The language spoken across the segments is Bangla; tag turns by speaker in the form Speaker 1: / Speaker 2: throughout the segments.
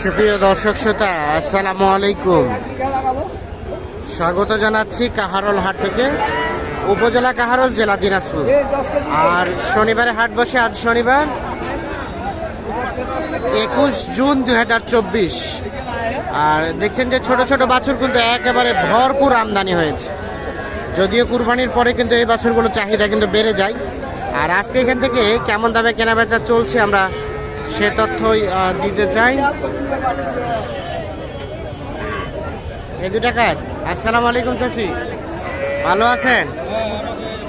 Speaker 1: সুপ্রিয় দর্শক শ্রোতা, আসসালামু আলাইকুম। স্বাগত জানাচ্ছি কাহারল হাট থেকে, উপজেলা কাহারল, জেলা দিনাজপুর। আর শনিবারে হাট বসে, আজ শনিবার, একুশ জুন দু হাজার চব্বিশ। আর দেখছেন যে ছোট ছোট বাছুর কিন্তু একেবারে ভরপুর আমদানি হয়েছে। যদিও কুরবানির পরে কিন্তু এই বাছুরগুলো চাহিদা কিন্তু বেড়ে যায়। আর আজকে এখান থেকে কেমন দামে কেনাবেচা চলছে আমরা সে তথ্যই দিতে চাই। এই দু টাকার আসসালামু আলাইকুম চাচি। ভালো আছেন?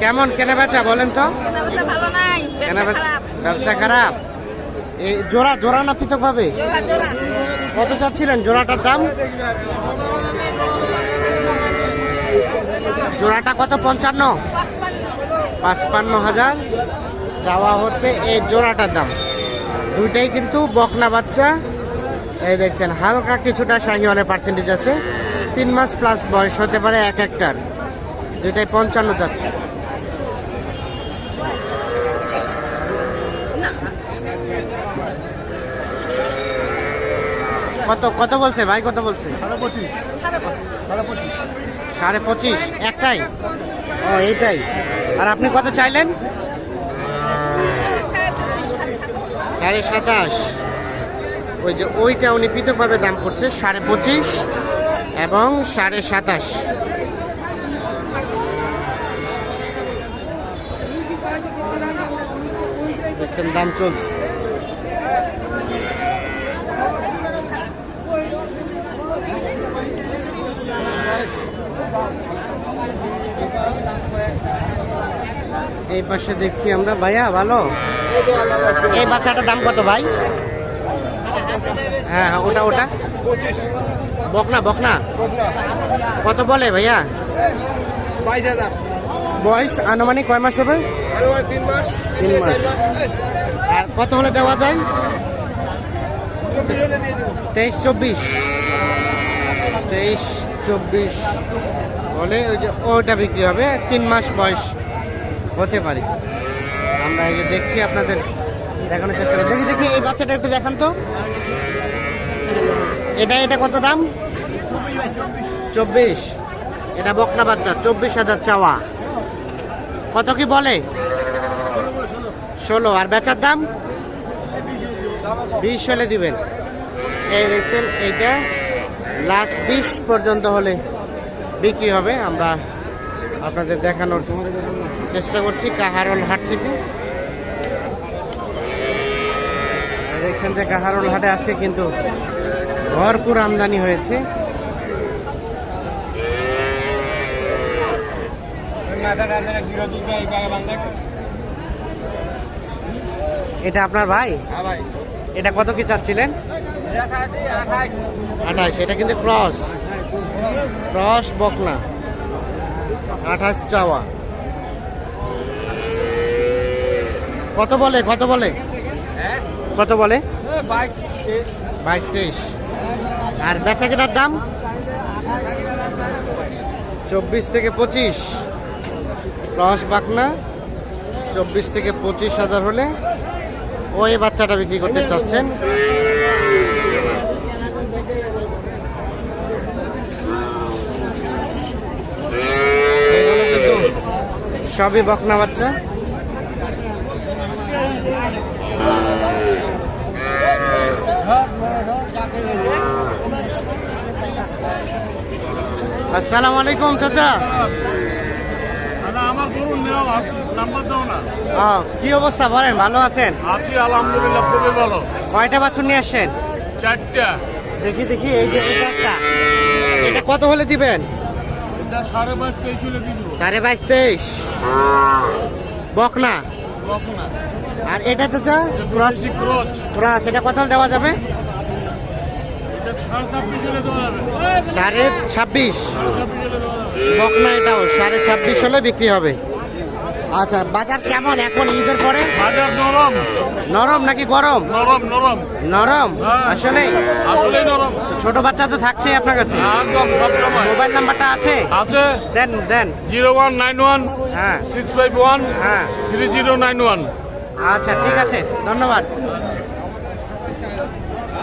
Speaker 1: কেমন কেনাবেচা বলেন তো?
Speaker 2: ব্যবসা ভালো ব্যবসা খারাপ।
Speaker 1: এই জোড়া জোড়া না পৃথক
Speaker 2: জোড়া।
Speaker 1: কত চাচ্ছিলেন জোড়াটার দাম? জোড়াটা কত পঞ্চান্ন?
Speaker 2: পঁচপান্ন
Speaker 1: হাজার। চাওয়া হচ্ছে এই জোড়াটার দাম। দুইটাই কিন্তু বকনা বাচ্চা। এই দেখছেন হালকা কিছুটা শাহিওয়ালের পার্সেন্টেজ আছে। তিন মাস প্লাস বয়স হতে পারে এক একটার দুইটাই পঞ্চান্ন যাচ্ছে। কত কত বলছে ভাই কত বলছে? সাড়ে পঁচিশ একটাই? ও এইটাই। আর আপনি কত চাইলেন?
Speaker 2: সাড়ে সাতাশ।
Speaker 1: ওই যে ওইটা উনি পৃথকভাবে দাম করছে, সাড়ে পঁচিশ এবং সাড়ে সাতাশ। দেখছেন দাম চলছে। এই পাশে দেখছি আমরা। ভাইয়া ভালো? এই বাচ্চাটার দাম কত ভাই? হ্যাঁ হ্যাঁ, ওটা ওটা। বকনা বকনা? কত বলে ভাইয়া? বয়স আনুমানিক কয় মাস হবে?
Speaker 3: তিন মাস।
Speaker 1: তিন মাস। আর কত হলে দেওয়া যায়? তেইশ চব্বিশ। তেইশ চব্বিশ। বলে ওই যে ওটা বিক্রি হবে। তিন মাস বয়স হতে পারে। আমরা এই যে দেখছি আপনাদের দেখানোর চেষ্টা করি। দেখি দেখি, এই বাচ্চাটা একটু দেখান তো। এটা এটা কত দাম? চব্বিশ। এটা বকনা বাচ্চা, চব্বিশ হাজার চাওয়া। কত কি বলে? ষোলো। আর বেচার দাম? বিশ হলে দিবেন। এই দেখছেন, এইটা লাস্ট বিশ পর্যন্ত হলে বিক্রি হবে। আমরা আপনাদের দেখানোর চেষ্টা করছি কাহারল হাট থেকে। দেখছেন যে কাহারল হাটে আজকে কিন্তু ভরপুর আমদানি হয়েছে। এটা আপনার ভাই? এটা কত কি চাচ্ছিলেন? আঠাশ এটা কিন্তু ক্রস। ক্রস বকনা আঠাশ চাওয়া। কত বলে কত বলে? কত বলে? বাইশ তেইশ। আর বেচা কেনার দাম? চব্বিশ থেকে পঁচিশ। ক্রস বাকনা চব্বিশ থেকে পঁচিশ হাজার হলে ওই বাচ্চাটা বিক্রি করতে চাচ্ছেন। সবই বকনা বাচ্চা। আসসালামু আলাইকুম চাচা। কি অবস্থা বলেন ভালো আছেন?
Speaker 4: আছি আলহামদুলিল্লাহ খুবই ভালো।
Speaker 1: কয়টা বাছুর নিয়ে আসছেন?
Speaker 4: চারটা।
Speaker 1: দেখি দেখি এই যে এটা একটা। এটা কত হলে দিবেন?
Speaker 4: সাড়ে
Speaker 1: বাইশ তেইশ বকনা? আর এটা চাচা ক্রস এটা কত দেওয়া যাবে?
Speaker 4: সাড়ে ছাব্বিশ
Speaker 1: বকনা এটাও সাড়ে ছাব্বিশ হলে বিক্রি হবে। আচ্ছা বাজার কেমন এখন ঈদের পরে?
Speaker 4: বাজার নরম।
Speaker 1: নরম নাকি গরম?
Speaker 4: নরম নরম।
Speaker 1: নরম?
Speaker 4: হ্যাঁ।
Speaker 1: আসলে?
Speaker 4: আসলেই নরম।
Speaker 1: ছোট বাচ্চা তো থাকছেই আপনার কাছে।
Speaker 4: একদম সব সময়।
Speaker 1: মোবাইল নাম্বারটা আছে?
Speaker 4: আছে।
Speaker 1: দেন দেন।
Speaker 4: জিরো ওয়ান নাইন ওয়ান
Speaker 1: হ্যাঁ।
Speaker 4: সিক্স ফাইভ ওয়ান
Speaker 1: হ্যাঁ।
Speaker 4: Three zero nine one.
Speaker 1: আচ্ছা ঠিক আছে। ধন্যবাদ।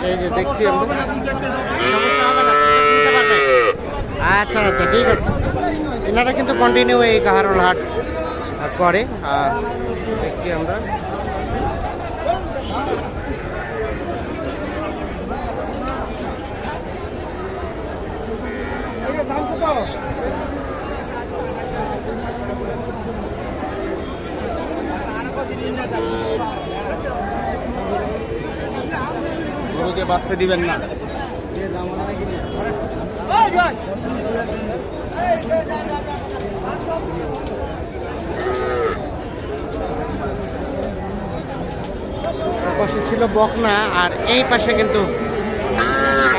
Speaker 1: এই যে দেখছি আমরা সমস্যা হবে না কিনতে পারবে আচ্ছা আচ্ছা ঠিক আছে। এনারা কিন্তু কন্টিনিউ এই কাহারোল হাট করে। আর দেখছি আমরা।
Speaker 5: গরুকে বাঁচতে দিবেন না।
Speaker 1: পাশে ছিল বকনা, আর এই পাশে কিন্তু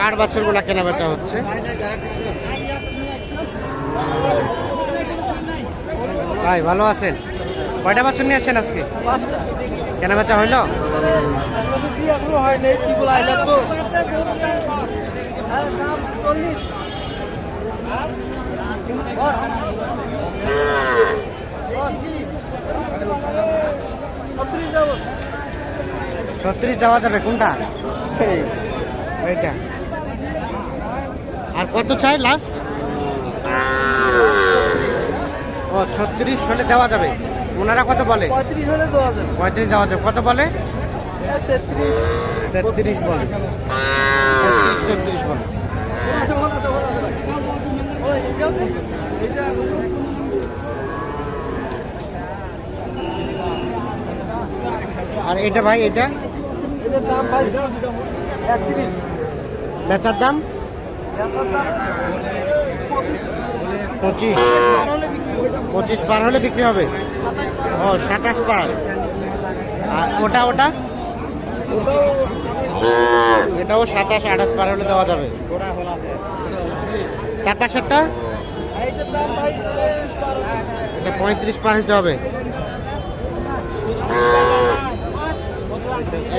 Speaker 1: আট বাছরগুলা কেনা বেচা হচ্ছে। ভাই ভালো আছেন? কয়টা বাছর নিয়ে আসছেন আজকে? কেনা বেচা হইল? ছত্রিশ দেওয়া যাবে কোনটা? ওইটা আর কত চাই লাস্ট ও ছত্রিশ হলে দেওয়া যাবে। ওনারা কত বলে?
Speaker 6: পঁয়ত্রিশ হলে দেওয়া যাবে।
Speaker 1: পঁয়ত্রিশ দেওয়া যাবে। কত বলে?
Speaker 6: তেত্রিশ।
Speaker 1: তেত্রিশ বলে। তেত্রিশ তেত্রিশ বলে। আর এটা ভাই এটা?
Speaker 6: দাম ভাই
Speaker 1: বেচার দাম? পঁচিশ। পঁচিশ পার হলে বিক্রি হবে? ও, সাতাশ পার আর ওটা ওটা? এটাও সাতাশ, আঠাশ পার হলে দেওয়া যাবে। তার
Speaker 6: পঁয়ত্রিশ পার
Speaker 1: এটা পঁয়ত্রিশ পার হতে হবে।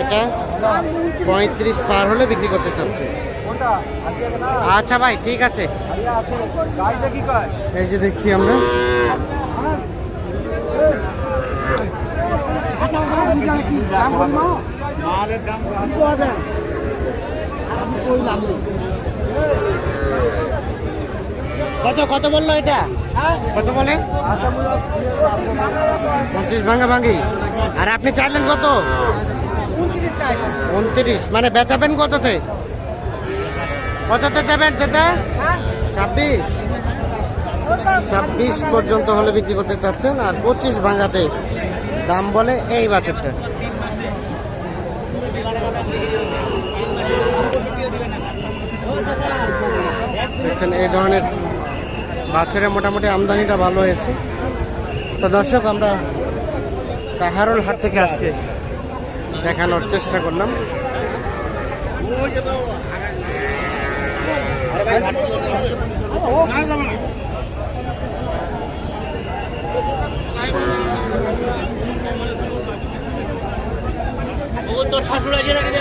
Speaker 1: এটা পঁয়ত্রিশ পার হলে বিক্রি করতে চাচ্ছে। আচ্ছা ভাই ঠিক আছে। এই যে দেখছি আমরা।
Speaker 6: আচ্ছা
Speaker 1: কত? কত? বলল এটা? কত বলে?
Speaker 6: আচ্ছা
Speaker 1: পঁচিশ ভাঙা ভাঙি। আর আপনি চাইলেন কত?
Speaker 6: উনত্রিশ।
Speaker 1: মানে বেচাবেন কততে? কততে দেবেন সেটা? ছাব্বিশ। ছাব্বিশ পর্যন্ত হলে বিক্রি করতে চাচ্ছেন, আর পঁচিশ ভাঙাতে দাম বলে এই বাছরটা। দেখছেন, এই ধরনের বাছরে মোটামুটি আমদানিটা ভালো হয়েছে। তো দর্শক, আমরা কাহারোল হাট থেকে আজকে দেখানোর চেষ্টা করলাম। ও তোর শাশুড়া যে লাগে